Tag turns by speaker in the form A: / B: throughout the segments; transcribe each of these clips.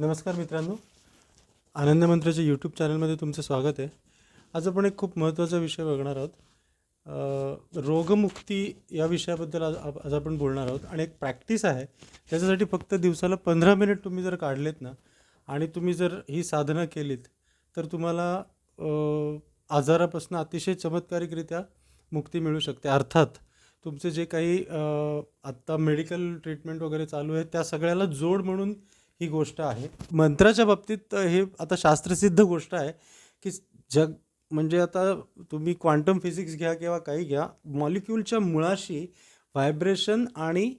A: नमस्कार मित्रांनो. आनंद मंत्राच्या यूट्यूब चॅनलमध्ये तुमचं स्वागत आहे. आज आपण एक खूप महत्त्वाचा विषय बघणार आहोत. रोगमुक्ती या विषयाबद्दल आज आज आपण बोलणार आहोत. आणि एक प्रॅक्टिस आहे. त्याच्यासाठी फक्त दिवसाला पंधरा मिनिट तुम्ही जर काढलेत ना आणि तुम्ही जर ही साधनं केलीत तर तुम्हाला आजारापासून अतिशय चमत्कारिकरित्या मुक्ती मिळू शकते. अर्थात तुमचे जे काही आत्ता मेडिकल ट्रीटमेंट वगैरे चालू आहे त्या सगळ्याला जोड म्हणून ही गोष्ट आहे. मंत्राच्या बाबतीत हे आता शास्त्रसिद्ध गोष्ट आहे की जग म्हणजे आता तुम्ही क्वांटम फिजिक्स घ्या किंवा काही घ्या मॉलिक्यूलच्या मुळाशी व्हायब्रेशन आणि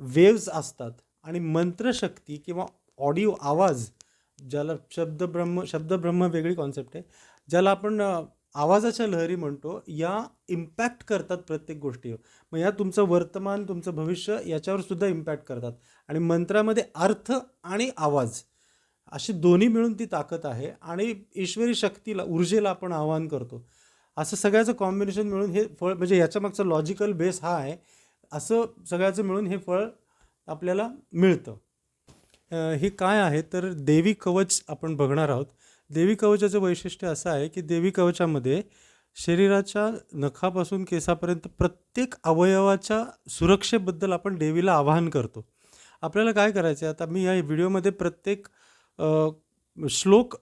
A: वेव्ज असतात. आणि मंत्रशक्ती किंवा ऑडिओ आवाज ज्याला शब्दब्रह्म शब्दब्रह्म वेगळी कॉन्सेप्ट आहे ज्याला आपण आवाजाच्या लहरी म्हणतो या इम्पॅक्ट करतात प्रत्येक गोष्टीवर. मग या तुमचं वर्तमान तुमचं भविष्य याच्यावर सुद्धा इम्पॅक्ट करतात. आणि मंत्रामध्ये अर्थ आणि आवाज अशी दोन्ही मिळून ती ताकद आहे आणि ईश्वरी शक्तीला ऊर्जेला आपण आवाहन करतो. असं सगळ्याचं कॉम्बिनेशन मिळून हे फळ म्हणजे याच्यामागचा लॉजिकल बेस हा आहे. असं सगळ्याचं मिळून हे फळ आपल्याला मिळतं. हे काय आहे? तर देवी कवच आपण बघणार आहोत. देवी कवचाचं वैशिष्ट्य असं आहे की देवी कवचामध्ये शरीराच्या नखापासून केसापर्यंत प्रत्येक अवयवाच्या सुरक्षेबद्दल आपण देवीला आवाहन करतो. आपल्याला काय करायचं आहे आता मी या व्हिडिओमध्ये प्रत्येक श्लोक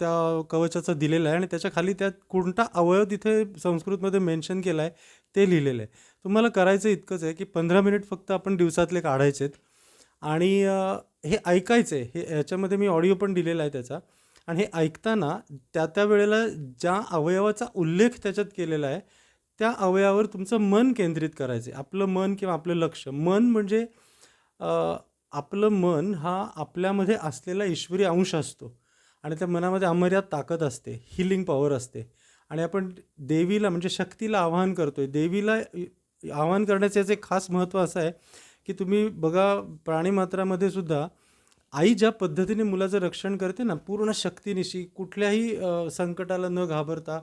A: त्या कवचाचा दिलेला आहे आणि त्याच्याखाली त्यात कोणता अवयव तिथे संस्कृतमध्ये मेन्शन केला आहे ते लिहिलेलं आहे. तुम्हाला करायचं इतकंच आहे की पंधरा मिनिट फक्त आपण दिवसातले काढायचे आहेत आणि हे ऐकायचं आहे हे ह्याच्यामध्ये मी ऑडिओ पण दिलेला आहे त्याचा. आणि हे ऐकताना त्या त्या वेळेला ज्या अवयवाचा उल्लेख त्याच्यात केलेला आहे त्या अवयवावर तुमचं मन केंद्रित करायचं आहे आपलं मन किंवा आपलं लक्ष. मन म्हणजे आपलं मन हा आपल्यामध्ये असलेला ईश्वरी अंश असतो. आणि त्या मनामध्ये अमर्याद ताकद असते हिलिंग पॉवर असते. आणि आपण देवीला म्हणजे शक्तीला आवाहन करतो आहे देवीला आवाहन करण्याचं याचं एक खास महत्त्व असं आहे की तुम्ही बघा प्राणीमात्रामध्ये सुद्धा आई ज्या पद्धतीने मुलाचं रक्षण करते ना पूर्ण शक्तीनिशी कुठल्याही अ, संकटाला न घाबरता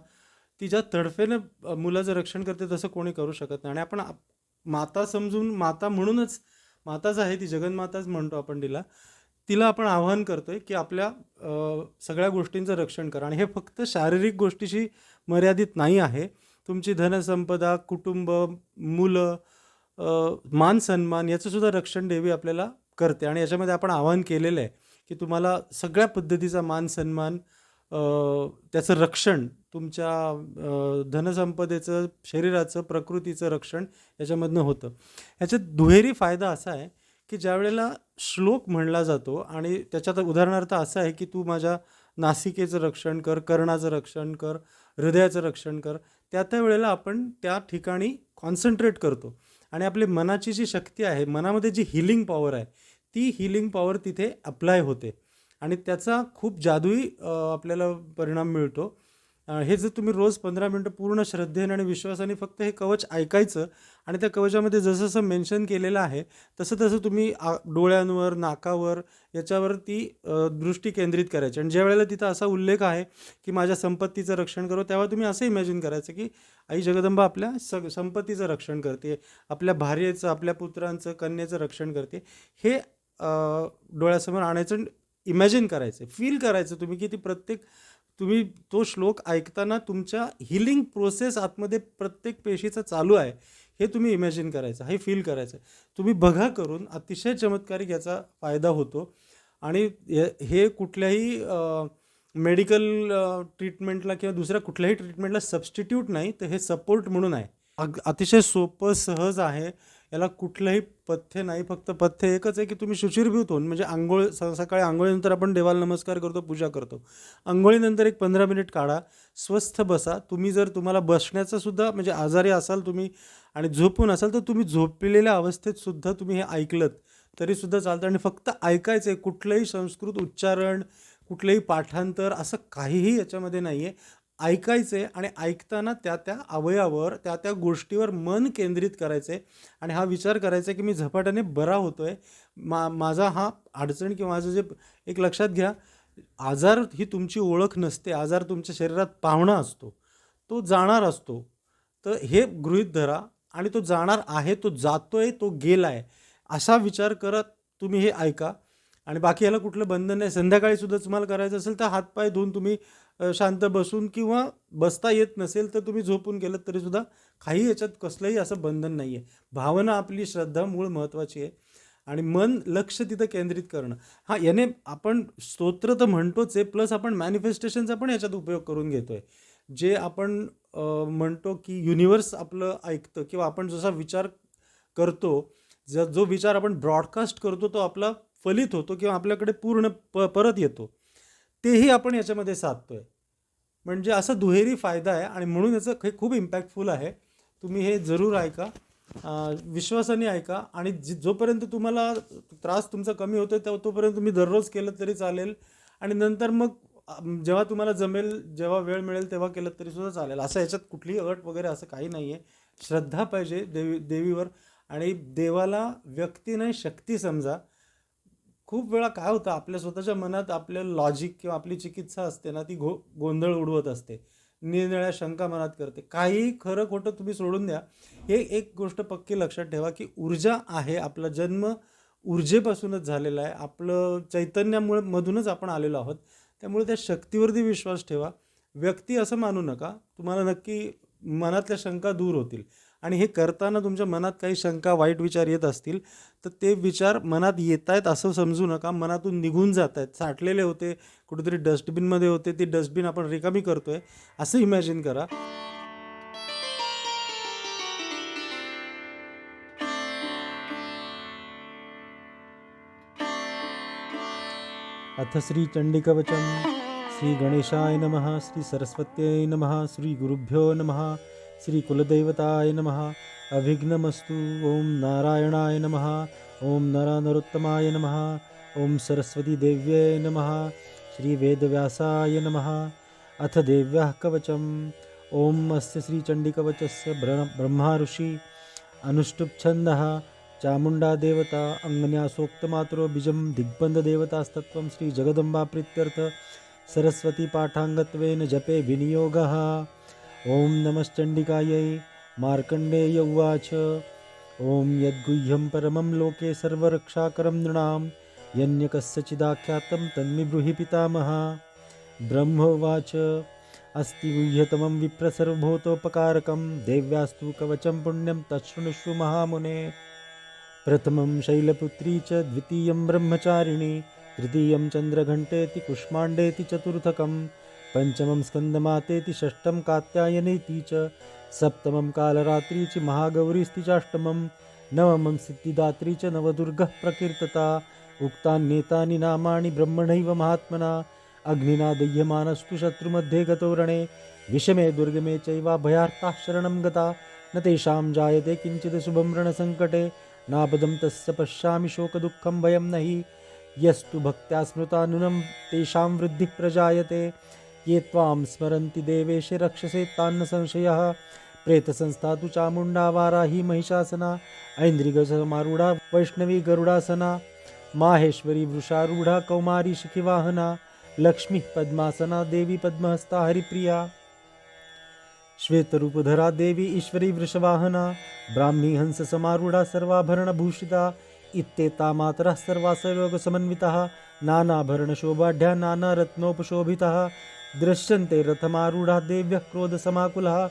A: ती ज्या तडफेनं अ, मुलाचं रक्षण करते तसं कोणी करू शकत नाही. आणि आपण आप- माता समजून माता म्हणूनच माताच आहे ती जगन्माताच म्हणतो आपण तिला तिला आपण आवाहन करतोय की आपल्या अ, सगळ्या गोष्टींचं रक्षण करा. आणि हे फक्त शारीरिक गोष्टीशी मर्यादित नाही आहे. तुमची धनसंपदा कुटुंब मुलं अ, मान सन्मान याचं सुद्धा रक्षण देवी आपल्याला करते आणि याच्यामध्ये आपण आवाहन केलेलं आहे की तुम्हाला सगळ्या पद्धतीचा मान सन्मान त्याचं रक्षण तुमच्या धनसंपदेचं शरीराचं प्रकृतीचं रक्षण याच्यामधनं होतं. ह्याच्यात दुहेरी फायदा असा आहे की ज्या वेळेला श्लोक म्हणला जातो आणि त्याच्यात उदाहरणार्थ असं आहे की तू माझ्या नासिकेचं रक्षण कर कर्णाचं रक्षण कर हृदयाचं रक्षण कर त्या त्या वेळेला आपण त्या ठिकाणी कॉन्सन्ट्रेट करतो. आणि आपली मनाची जी शक्ती आहे मनामध्ये जी हिलिंग पॉवर आहे ती हिलिंग पॉवर तिथे अप्लाय होते. आणि त्याचा खूप जादुई आपल्याला परिणाम मिळतो. हे जर तुम्ही रोज पंधरा मिनटं पूर्ण श्रद्धेने आणि विश्वासाने फक्त हे कवच ऐकायचं आणि त्या कवचामध्ये जसं जसं मेन्शन केलेलं आहे तसं तसं तुम्ही आ डोळ्यांवर नाकावर याच्यावर ती दृष्टी केंद्रित करायची. आणि ज्या वेळेला तिथं असा उल्लेख आहे की माझ्या संपत्तीचं रक्षण करो तेव्हा तुम्ही असं इमॅजिन करायचं की आई जगदंबा आपल्या स संपत्तीचं रक्षण करते आपल्या भार्येचं आपल्या पुत्रांचं कन्येचं रक्षण करते. हे डोळ्यासमोर आणायचं इमॅजिन करायचं. फील करायचं तुम्ही की ती प्रत्येक तुम्ही तो श्लोक ऐकताना तुमच्या हिलिंग प्रोसेस आतमध्ये प्रत्येक पेशीचा चालू आहे हे तुम्ही इमॅजिन करायचं हे फील करायचं. तुम्ही बघा करून अतिशय चमत्कारिक याचा फायदा होतो. आणि हे हे कुठल्याही मेडिकल ट्रीटमेंटला किंवा दुसऱ्या कुठल्याही ट्रीटमेंटला सबस्टिट्यूट नाही तर हे सपोर्ट म्हणून आहे. अग अतिशय सोपं सहज आहे. याला कुठलंही पथ्य नाही फक्त पथ्य एकच आहे की तुम्ही शुचिरभूत होऊन म्हणजे आंघोळ स सकाळी आंघोळीनंतर आपण देवाला नमस्कार करतो पूजा करतो. आंघोळीनंतर एक पंधरा मिनिट काढा स्वस्थ बसा. तुम्ही जर तुम्हाला बसण्याचं सुद्धा म्हणजे आजारी असाल तुम्ही आणि झोपून असाल तर तुम्ही झोपलेल्या अवस्थेत सुद्धा तुम्ही हे ऐकलं तरीसुद्धा चालतं. आणि फक्त ऐकायचं आहे कुठलंही संस्कृत उच्चारण कुठलंही पाठांतर असं काहीही याच्यामध्ये नाही आहे ऐकायचे आणि ऐकताना त्या त्या अवयावर त्या त्या गोष्टीवर मन केंद्रित करायचे आणि हा विचार करायचा आहे की मी झपाट्याने बरा होतो आहे मा माझा हा अडचण किंवा माझं जे एक लक्षात घ्या आजार ही तुमची ओळख नसते. आजार तुमच्या शरीरात पाहुणा असतो. तो जाणार असतो. तर हे गृहीत धरा आणि तो जाणार आहे तो जातो आहे तो गेला आहे असा विचार करत तुम्ही हे ऐका. आणि बाकी याला कुठलं बंधन नाही. संध्याकाळीसुद्धा तुम्हाला करायचं असेल तर हातपाय धुवून तुम्ही शांत बसून किंवा बसता येत नसेल तर तुम्ही झोपून गेलं तरीसुद्धा काही याच्यात कसलंही असं बंधन नाही आहे भावना आपली श्रद्धा मूळ महत्त्वाची आहे. आणि मन लक्ष तिथं केंद्रित करणं. हा याने आपण स्तोत्र तर म्हणतोच आहे प्लस आपण मॅनिफेस्टेशनचा पण याच्यात उपयोग करून घेतो आहे जे आपण म्हणतो की युनिवर्स आपलं ऐकतं किंवा आपण जसा विचार करतो ज जो विचार आपण ब्रॉडकास्ट करतो तो आपला फलित होतो किंवा आपल्याकडे पूर्ण प परत येतो. तेही आपण याच्यामध्ये साधतो आहे म्हणजे असा दुहेरी फायदा आहे आणि म्हणून याचं हे खूप इम्पॅक्टफुल आहे. तुम्ही हे जरूर ऐका. विश्वासाने ऐका आणि जी जोपर्यंत तुम्हाला त्रास तुमचा कमी होतो तो तोपर्यंत तुम्ही दररोज केलं तरी चालेल आणि नंतर मग जेव्हा तुम्हाला जमेल जेव्हा वेळ मिळेल तेव्हा केलं तरी सुद्धा चालेल. असं याच्यात कुठलीही अट वगैरे असं काही नाही आहे श्रद्धा पाहिजे देवी देवीवर आणि देवाला व्यक्ती नाही शक्ती समजा. खूप वेळा काय होतं आपल्या स्वतःच्या मनात आपलं लॉजिक किंवा आपली चिकित्सा असते ना ती घो गोंधळ उडवत असते. निरनिळ्या शंका मनात करते. काही खरं खोटं तुम्ही सोडून द्या. हे एक गोष्ट पक्की लक्षात ठेवा की ऊर्जा आहे आपला जन्म ऊर्जेपासूनच झालेला आहे. आपलं चैतन्यामुळे मधूनच आपण आलेलो आहोत. त्यामुळे त्या शक्तीवरती विश्वास ठेवा. व्यक्ती असं मानू नका. तुम्हाला नक्की मनातल्या शंका दूर होतील. आणि हे करताना तुमच्या मनात काही शंका वाईट विचार येत असतील तर ते विचार मनात येत आहेत असं समजू नका. मनातून निघून जात आहेत साठलेले होते कुठेतरी डस्टबिनमध्ये होते ती डस्टबिन आपण रिकामी करतोय असं इमॅजिन करा. अथ श्री चंडिकवचम श्री गणेशाय नमः श्री सरस्वत्यै नमः श्री गुरुभ्यो नमः श्री कुलदैवताय नमः अभिघ्नमस्तु ॐ नारायणाय नमः ओम नरनरोत्तमाय नमः ॐ सरस्वतीदेव्यै नमः श्रीवेदव्यासाय नमः अथ देव्याः कवचम् ओम् अस्य श्रीचण्डिकवचस्य ब्र ब्रह्मा ऋषि अनुष्टुप्छन्दः चामुण्डादेवता अङ्गन्यासोक्तमात्रो बीजं दिग्बन्धदेवतास्तत्त्वं श्रीजगदम्बाप्रीत्यर्थ सरस्वतीपाठाङ्गत्वेन जपे विनियोगः। ॐ नमश्चण्डिकायै मार्कण्डेय उवाच। ॐ यद्गुह्यं परमं लोके सर्वरक्षाकरं नृणां यन्यकस्यचिदाख्यातं तन्मि ब्रूहि पितामह ब्रह्मोवाच अस्ति गुह्यतमं विप्रसर्वभूतोपकारकं देव्यास्तु कवचं पुण्यं तच्छृणुष्व महामुने। प्रथमं शैलपुत्री च द्वितीयं ब्रह्मचारिणी तृतीयं चन्द्रघण्टेति कुष्माण्डेति चतुर्थकं, पञ्चमं स्कन्दमातेति षष्ठं कात्यायनेति च, सप्तमं कालरात्री च महागौरीस्ति चाष्टमं, नवमं सिद्धिदात्री च नवदुर्गः प्रकीर्तता उक्तान्येतानि नामानि ब्रह्मणैव महात्मना, अग्निना दह्यमानस्तु शत्रुमध्ये गतो रणे विषमे दुर्गमे चैवाभयार्ताः शरणं गता, न तेषां जायते किञ्चित् शुभं रणसङ्कटे, नापदं तस्य पश्यामि शोकदुःखं भयं न यस्तु भक्त्या स्मृता नूनं तेषां वृद्धिः प्रजायते। ये त्वां स्मरन्ति देवेश रक्षसे तान्न संशयः। प्रेतसंस्था तु चामुण्डा वाराही महिषासना। ऐन्द्रिगसमारूढा वैष्णवी गरुडासना। माहेश्वरी वृषारूढा कौमारी शिखिवाहना। लक्ष्मीः पद्मासना देवी पद्महस्ता हरिप्रिया। श्वेतरूपधरा देवी ईश्वरी वृषवाहना। ब्राह्मी हंससमारूढा सर्वाभरणभूषिता। इत्येता मातरः सर्वा सर्वसमन्वितः नानाभरणशोभाढ्या, नानारत्नोपशोभितः, दृश्यन्ते रथमारूढा, देव्यः क्रोधसमाकुलः,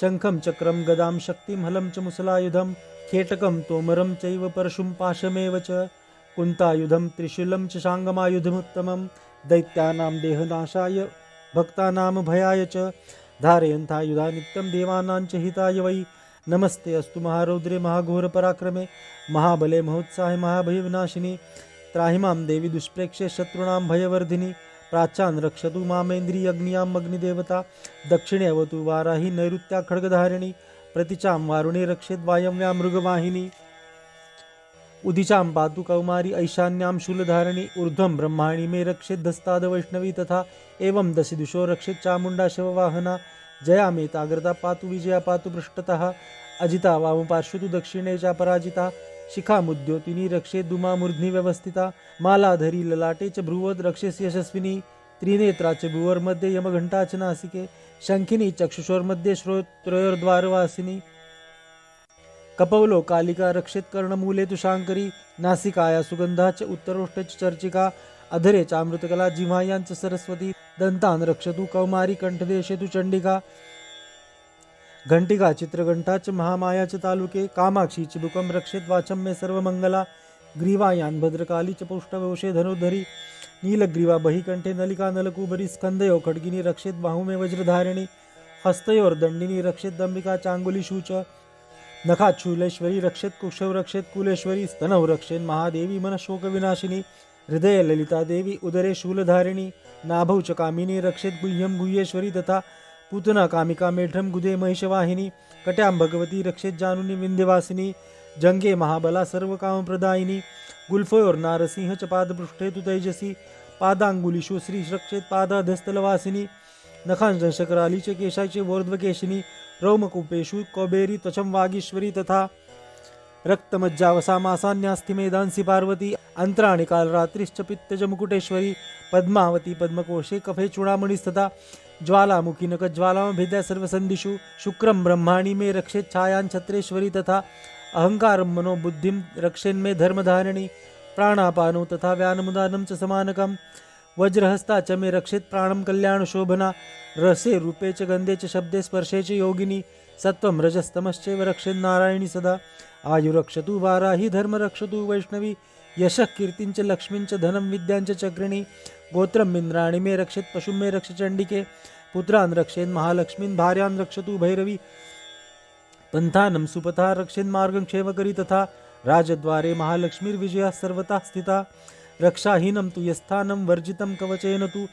A: शङ्खं चक्रं गदां शक्तिं, हलं च मुसलायुधं, खेटकं तोमरं चैव परशुं पाशमेव च, कुन्तायुधं त्रिशूलं च शाङ्गमायुधमुत्तमं दैत्यानां देहनाशाय, भक्तानां भयाय च धारयन्तायुधा नित्यं देवानां च हिताय वै नमस्ते अस्तु महारौद्रे महाघोरपराक्रमे महाबले महोत्साहे महाभयविनाशिनी त्राहिमां देवी दुष्प्रेक्षे शत्रूणां भयवर्धिनी प्राचान रक्षतु मामेन्द्रियग्न्यां अग्निदेवता दक्षिणे अवतु वाराही नैऋत्या खड्गधारिणी प्रतिचां वारुणे रक्षेत वायव्या मृगवाहिनी उदिचां पातु कौमारी ऐशान्यां शूलधारिणी ऊर्ध्वं ब्रह्माणि मे रक्षेत् धस्ताद वैष्णवी तथा एवं दशि दिशो रक्षेत् चामुण्डा शववाहना जया आग्रता पातु विजया पातु पृष्ठतः। अजिता वामपार्श्वे तु दक्षिणे च पराजिता शिखामुद्योतिनी दुमा दुमामूर्ध्नि व्यवस्थिता। मालाधरी ललाटे च भ्रुवद् रक्षेस यशस्विनी। त्रिनेत्रा च भ्रुवर्मध्ये यमघण्टा च नासिके। शङ्खिनी चक्षुषोर्मध्ये श्रोत्रयोर्द्वारवासिनी।
B: कपवलो कालिका रक्षित कर्णमूले तु शांकरी नासिकाया सुगंधाच उत्तरोष्टच चर्चिका। अधरे चामृतकला जिव्हायांच सरस्वती दंतान रक्षतु कौमारी कंठदेशे तु चंडिका घंटिका चित्रघंटाच महामायाच तालुके कामाक्षी चिबुकम रक्षित वाचम मे सर्वमंगला ग्रीवायान भद्रकाली च पुष्टवशे धनुर्धरी नीलग्रीवा बहिकंठे नलिका नलकुबरी स्कंदयो खड्गिनी रक्षित बाहुमे वज्रधारिणी हस्तयोर दंडिनी रक्षित दंबिका चांगुली शूच नखात शूलेश्वरी रक्षित कुक्षव रक्षित कुलेश्वरी स्तनव रक्षेत महादेवी मन शोक विनाशिनी हृदय ललिता देवी उदरे शूलधारिणी नाभौ कामिनी रक्षित गुह्यम गुह्येश्वरी तथा पूतना कामिका मेढ्रम गुदे महिषवाहिनी कट्याम भगवती रक्षित जानुनी विंध्यवासिनी जंगे महाबला सर्व कामप्रदायिनी गुल्फयोर नारसिंह च पादपृष्ठे तु तैजसी पादांगुलिषु श्री रक्षित पादाधस्तलवासिनी नखांशकराली च केशाचे वोर्ध्वकेशिनी रौमकूपेषु कौबेरी त्वचं वागीश्वरी तथा रक्तमज्जावसा मासान्यास्ति मेधांसि पार्वती अन्तराणि कालरात्रिश्च पित्तज मुकुटेश्वरी पद्मावती पद्मकोशे कफे चूडामणिस्तथा ज्वालामुखी नकज्वालामभेद्या सर्वसन्धिषु शुक्रं ब्रह्माणि मे रक्षेत् छायां छत्रेश्वरी तथा अहङ्कारं मनो बुद्धिं रक्षेन्मे धर्मधारिणी प्राणापानो तथा व्यानमुदानं च समानकं वज्रहस्ता च मे रक्षेत् प्राणं कल्याणशोभना रसे रूपे च गन्धे च शब्दे स्पर्शे च योगिनी सत्त्वं रजस्तमश्चैव रक्षेन्नारायणी सदा आयुरक्षतु वाराही धर्मरक्षतु वैष्णवी यशः कीर्तिञ्च लक्ष्मीञ्च धनं विद्याञ्च चक्रिणी गोत्रम् इन्द्राणि मे रक्षेत् पशुं मे रक्ष चंडिके पुत्रान् रक्षेन् महालक्ष्मीन् भार्यान् रक्षतु भैरवी पन्थानं सुपथा रक्षेन्मार्गं क्षेमकरी तथा राजद्वारे महालक्ष्मीर्विजया सर्वथा स्थिता रक्षाहीनं तु यस्थानं वर्जितं कवचेन तु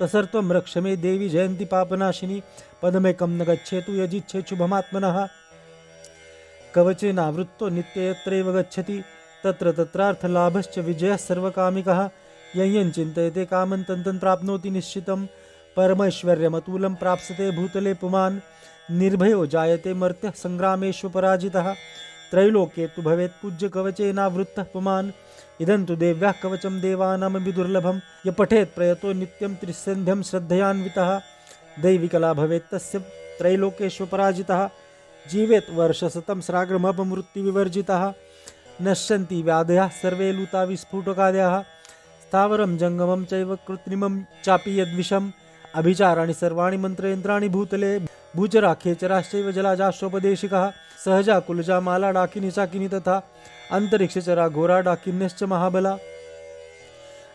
B: तसर्त्वं रक्ष मे देवी जयन्ति पापनाशिनी पदमेकं न गच्छेतु यजिच्छेच्छुभमात्मनः कवचेनावृत्तो नित्ययत्रैव गच्छति तत्र तत्रार्थलाभश्च विजयः सर्वकामिकः। ययं चिन्तयते कामं तन्तं प्राप्नोति निश्चितं परमैश्वर्यमतुलं प्राप्स्यते भूतले पुमान्। निर्भयो जायते मर्त्यः सङ्ग्रामेषु पराजितः त्रैलोक्ये तु भवेत् पूज्यकवचेनावृत्तः पुमान्। इदं तु देव्याः कवचं देवानामपि दुर्लभं य पठेत् प्रयतो नित्यं त्रिसन्ध्यं श्रद्धयान्वितः। दैविकला भवेत् तस्य त्रैलोकेषु पराजितः जीवेत् वर्षशतं श्राग्रमपमृत्युविवर्जितः। नश्यन्ति व्याधयः सर्वे लुता विस्फुटकादयः स्थावरं जङ्गमं चैव कृत्रिमं चापि यद्विषम्। अभिचाराणि सर्वाणि मन्त्रयन्त्राणि भूतले। भूचरा खेचराश्चैव जलाजाश्वपदेशिकः। सहजा कुलजा माला डाकिनी चाकिनी तथा। अन्तरिक्षचरा घोरा डाकिन्यश्च महाबला।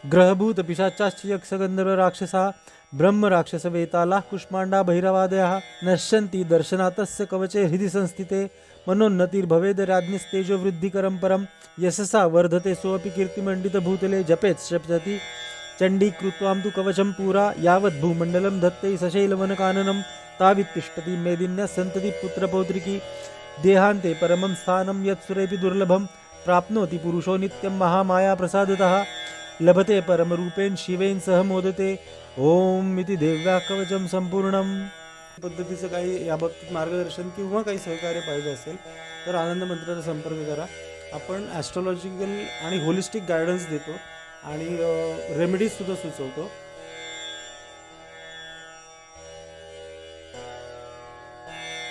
B: ग्रहभूतपिशाचाश्च यक्षगन्धर्वराक्षसाः ब्रह्मराक्षसवेतालाः कुष्माण्डा भैरवादयः। नश्यन्ति दर्शनातस्य कवचे हृदि संस्थिते। मनोन्नतिर्भवेद् वृद्धिकरं परं। यशसा वर्धते सोऽपि कीर्तिमण्डितभूतले जपेत् शप्यति चण्डीकृत्वां तु कवचं पुरा यावत् भूमण्डलं धत्ते सशैलवनकाननं। तावित्तिष्ठति मेदिन्या सन्तति पुत्रपौत्रिकी देहान्ते परमं स्थानं यत्सुरेऽपि दुर्लभं। प्राप्नोति पुरुषो नित्यं महामायाप्रसादतः। लभते परमरूपेण शिवेन सह मोदते। ओम इति देव्या कवचं संपूर्णम
A: पद्धतीचं काही याबाबतीत मार्गदर्शन किंवा काही सहकार्य पाहिजे असेल तर आनंद मंत्राचा संपर्क करा. आपण ॲस्ट्रॉलॉजिकल आणि होलिस्टिक गायडन्स देतो आणि रेमेडीजसुद्धा सुचवतो.